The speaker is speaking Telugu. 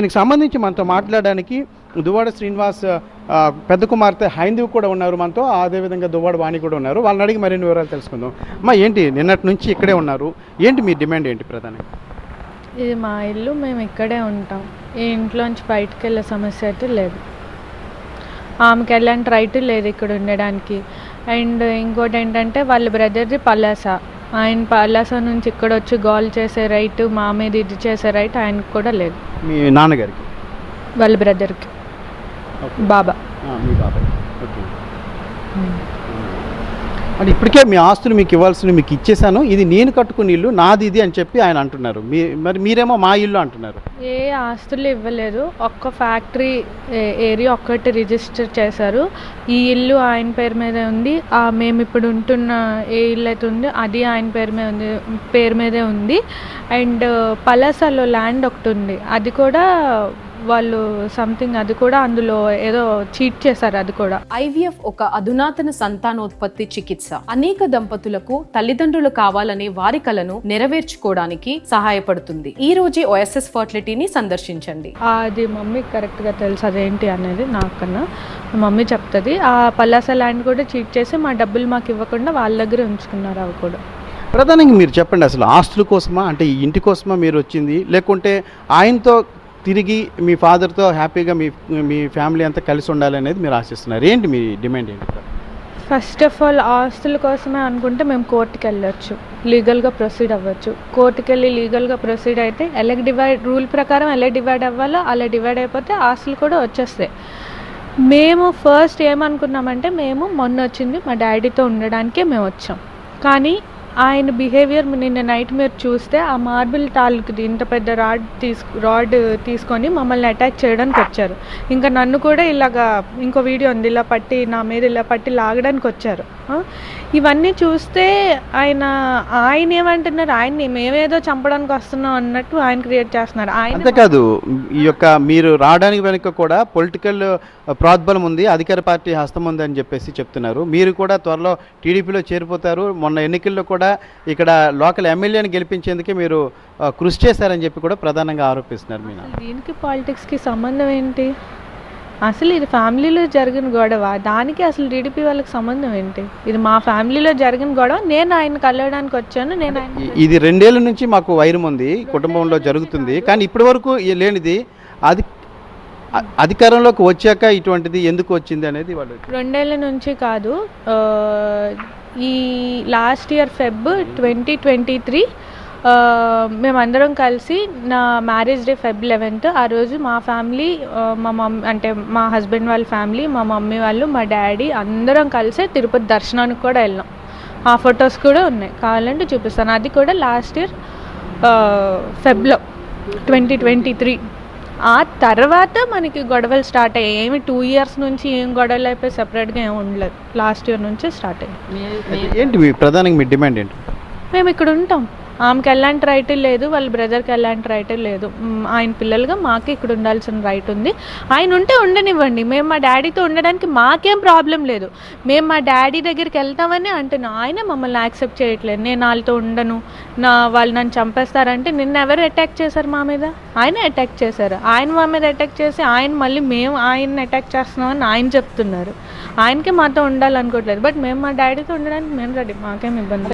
దీనికి సంబంధించి మనతో మాట్లాడడానికి దువ్వాడ శ్రీనివాస్ పెద్ద కుమార్తె హైందవి కూడా ఉన్నారు మనతో. అదేవిధంగా దువ్వాడ వాణి కూడా ఉన్నారు. వాళ్ళని అడిగి మరిన్ని వివరాలు తెలుసుకుందాం. అమ్మా ఏంటి నిన్నటి నుంచి ఇక్కడే ఉన్నారు? ఏంటి మీ డిమాండ్ ఏంటి ప్రధానంగా ఇది మా ఇల్లు మేము ఇక్కడే ఉంటాం. ఈ ఇంట్లోంచి బయటకు వెళ్ళే సమస్య అయితే లేదు. ఆమెకి ఎలాంటి రైట్ లేదు ఇక్కడ ఉండడానికి. అండ్ ఇంకోటి ఏంటంటే వాళ్ళ బ్రదర్ది పలాస. ఆయన పలాస నుంచి ఇక్కడ వచ్చి గోల్ చేసే రైట్ మా మీద ఇది చేసే రైట్ ఆయనకు కూడా లేదు. మీ నాన్నగారికి? వాళ్ళ బ్రదర్కి. బాబా. మీ బాబాయ్. ఓకే. అంటే ఇప్పటికే మీ ఆస్తులు మీకు ఇవ్వాల్సిన మీకు ఇచ్చేసాను ఇది నేను కట్టుకుని ఇల్లు నాది ఇది అని చెప్పి ఆయన అంటున్నారు. మీ మరి మీరేమో మా ఇల్లు అంటున్నారు. ఏ ఆస్తులు ఇవ్వలేదు. ఒక్క ఫ్యాక్టరీ ఏరియా ఒక్కటి రిజిస్టర్ చేశారు. ఈ ఇల్లు ఆయన పేరు మీదే ఉంది. ఆ మేము ఇప్పుడు ఉంటున్న ఏ ఇల్లు అయితే ఉందో అది ఆయన పేరు మీద ఉంది పేరు మీదే ఉంది. అండ్ పలాసాలో ల్యాండ్ ఒకటి ఉంది. అది కూడా వాళ్ళు సంథింగ్ అది కూడా అందులో ఏదో చీట్ చేశారు అది కూడా. ఐవీఎఫ్ ఒక అధునాతన సంతానోత్పత్తి చికిత్స. అనేక దంపతులకు తల్లిదండ్రులు కావాలనే వారి కలను నెరవేర్చుకోవడానికి సహాయపడుతుంది. ఈ రోజే ఓఎస్ఎస్ ఫర్టిలిటీని సందర్శించండి. అది మమ్మీకి కరెక్ట్గా తెలుసు అదేంటి అనేది నాకన్నా. మమ్మీ చెప్తుంది ఆ పలాస ల్యాండ్ కూడా చీట్ చేసి మా డబ్బులు మాకు ఇవ్వకుండా వాళ్ళ దగ్గర ఉంచుకున్నారు అవి కూడా. ప్రధానంగా మీరు చెప్పండి అసలు ఆస్తుల కోసమా? అంటే ఈ ఇంటి కోసమా మీరు వచ్చింది? లేకుంటే ఆయనతో తిరిగి మీ ఫాదర్తో హ్యాపీగా మీ మీ ఫ్యామిలీ అంతా కలిసి ఉండాలి అనేది మీరు ఆశిస్తున్నారు. ఏంటి మీ డిమాండ్ ఏంటి? ఫస్ట్ ఆఫ్ ఆల్ ఆస్తుల కోసమే అనుకుంటే మేము కోర్టుకి వెళ్ళొచ్చు. లీగల్గా ప్రొసీడ్ అవ్వచ్చు. కోర్టుకి వెళ్ళి లీగల్గా ప్రొసీడ్ అయితే ఎలా డివైడ్ రూల్ ప్రకారం ఎలా డివైడ్ అవ్వాలో అలా డివైడ్ అయిపోతే ఆస్తులు కూడా వచ్చేస్తాయి. మేము ఫస్ట్ ఏమనుకున్నామంటే మేము మొన్న వచ్చింది మా డాడీతో ఉండడానికే మేము వచ్చాం. కానీ ఆయన బిహేవియర్ నిన్న నైట్ మీరు చూస్తే ఆ మార్బుల్ తాలూకుది ఇంత పెద్ద రాడ్ తీసుకు రాడ్ తీసుకొని మమ్మల్ని అటాక్ చేయడానికి వచ్చారు. ఇంకా నన్ను కూడా ఇలాగా ఇంకో వీడియో ఉంది ఇలా పట్టి నా మీద ఇలా పట్టి లాగడానికి వచ్చారు. ఇవన్నీ చూస్తే ఆయన ఆయన ఏమంటున్నారు? ఆయన్ని మేమేదో చంపడానికి వస్తున్నాం అన్నట్టు ఆయన క్రియేట్ చేస్తున్నారు. ఆయన అంతేకాదు ఈ యొక్క మీరు రావడానికి వెనుక కూడా పొలిటికల్ ప్రోద్బలం ఉంది అధికార పార్టీ హస్తం ఉంది అని చెప్పేసి చెప్తున్నారు. మీరు కూడా త్వరలో టీడీపీలో చేరిపోతారు. మొన్న ఎన్నికల్లో కూడా ఇక్కడ లోకల్ ఎమ్మెల్యేని గెలిపించేందుకే మీరు కృషి చేశారని చెప్పి కూడా ప్రధానంగా ఆరోపిస్తున్నారు మీ నాన్న. అసలు దీనికి పాలిటిక్స్కి సంబంధం ఏంటి? అసలు ఇది ఫ్యామిలీలో జరిగిన గొడవ. దానికి అసలు టీడీపీ వాళ్ళకి సంబంధం ఏంటి? ఇది మా ఫ్యామిలీలో జరిగిన గొడవ. నేను ఆయన కలవడానికి వచ్చాను నేను ఇది రెండేళ్ళ నుంచి మాకు వైరం ఉంది కుటుంబంలో జరుగుతుంది. కానీ ఇప్పటి వరకు లేనిది అది అధికారంలోకి వచ్చాక ఇటువంటిది ఎందుకు వచ్చింది అనేది వాళ్ళు రెండేళ్ళ నుంచి కాదు ఈ last year Feb twenty twenty three మేమందరం కలిసి నా మ్యారేజ్ డే ఫెబ్ లెవెన్త్ ఆ రోజు మా ఫ్యామిలీ uh, మా మమ్మీ అంటే మా హస్బెండ్ వాళ్ళ ఫ్యామిలీ మా మమ్మీ వాళ్ళు మా డాడీ అందరం కలిసి తిరుపతి దర్శనానికి కూడా వెళ్ళాం. ఆ ఫొటోస్ కూడా ఉన్నాయి. కావాలంటే చూపిస్తాను. అది కూడా లాస్ట్ ఇయర్ ఫెబ్లో ట్వంటీ ట్వంటీ త్రీ ఆ తర్వాత మనకి గొడవలు స్టార్ట్ అయ్యాయి. ఏమి టూ ఇయర్స్ నుంచి ఏం గొడవలు అయిపోయి సెపరేట్గా ఏమి ఉండలేదు. లాస్ట్ ఇయర్ నుంచి స్టార్ట్ అయ్యాయి. ఏంటి మీ ప్రధానంగా మీ డిమాండ్ ఏంటి? మేము ఇక్కడ ఉంటాం. ఆమెకి ఎలాంటి రైట్ లేదు వాళ్ళ బ్రదర్కి ఎలాంటి రైట్ లేదు. ఆయన పిల్లలుగా మాకే ఇక్కడ ఉండాల్సిన రైట్ ఉంది. ఆయన ఉంటే ఉండనివ్వండి. మేము మా డాడీతో ఉండడానికి మాకేం ప్రాబ్లం లేదు. మేము మా డాడీ దగ్గరికి వెళ్తామని అంటున్నాం ఆయన మమ్మల్ని యాక్సెప్ట్ చేయట్లేదు. నేను వాళ్ళతో ఉండను. నా వాళ్ళు నన్ను చంపేస్తారంటే నిన్న ఎవరు అటాక్ చేశారు మా మీద? ఆయన అటాక్ చేశారు. ఆయన మా మీద అటాక్ చేసి ఆయన మళ్ళీ మేము ఆయన్ని అటాక్ చేస్తున్నామని ఆయన చెప్తున్నారు. ఆయనకే మాతో ఉండాలనుకోవట్లేదు. బట్ మేము మా డాడీతో ఉండడానికి మేము రెడీ మాకేం ఇబ్బంది